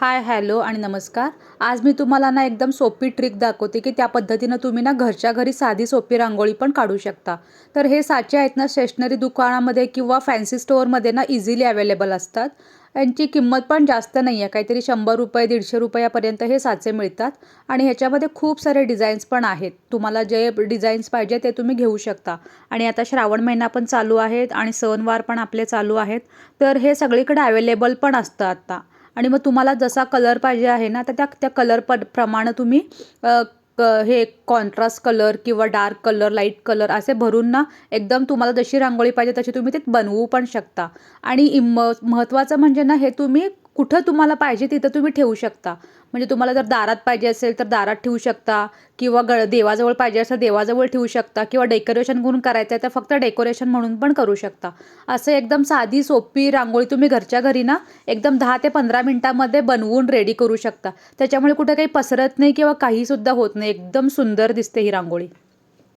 Hi hello आणि नमस्कार. आज मी तुम्हाला ना एकदम सोपी ट्रिक दाखवते की त्या पद्धतीनं तुम्ही ना घरच्या घरी साधी सोपी रांगोळी पण काढू शकता. तर हे साचे आहेत ना स्टेशनरी दुकानामध्ये किंवा फॅन्सी स्टोअरमध्ये ना इझिली अवेलेबल असतात. यांची किंमत पण जास्त नाही आहे काहीतरी शंभर रुपये दीडशे रुपयापर्यंत हे साचे मिळतात आणि ह्याच्यामध्ये खूप सारे डिझाईन्स पण आहेत. तुम्हाला जे डिझाईन्स पाहिजे ते तुम्ही घेऊ शकता. आणि आता श्रावण महिना पण चालू आहेत आणि सणवार पण आपले चालू आहेत. तर हे सगळीकडे अवेलेबल पण असतं आता. आणि मग तुम्हाला जसा कलर पाहिजे आहे ना तर त्या त्या कलर प प्रमाणे तुम्ही क हे कॉन्ट्रास्ट कलर किंवा डार्क कलर लाइट कलर असे भरून ना एकदम तुम्हाला जशी रांगोळी पाहिजे तशी तुम्ही ते बनवू पण शकता. आणि इम महत्त्वाचं म्हणजे ना हे तुम्ही कुठं तुम्हाला पाहिजे तिथं तुम्ही ठेवू शकता. म्हणजे तुम्हाला जर दारात पाहिजे असेल तर दारात ठेवू शकता. किंवा ग देवाजवळ पाहिजे असेल देवाजवळ ठेवू शकता. किंवा डेकोरेशन म्हणून करायचं आहे तर फक्त डेकोरेशन म्हणून पण करू शकता. असं एकदम साधी सोपी रांगोळी तुम्ही घरच्या घरी ना एकदम दहा ते पंधरा मिनटामध्ये बनवून रेडी करू शकता. त्याच्यामुळे कुठे काही पसरत नाही किंवा काहीसुद्धा होत नाही. एकदम सुंदर दिसते ही रांगोळी.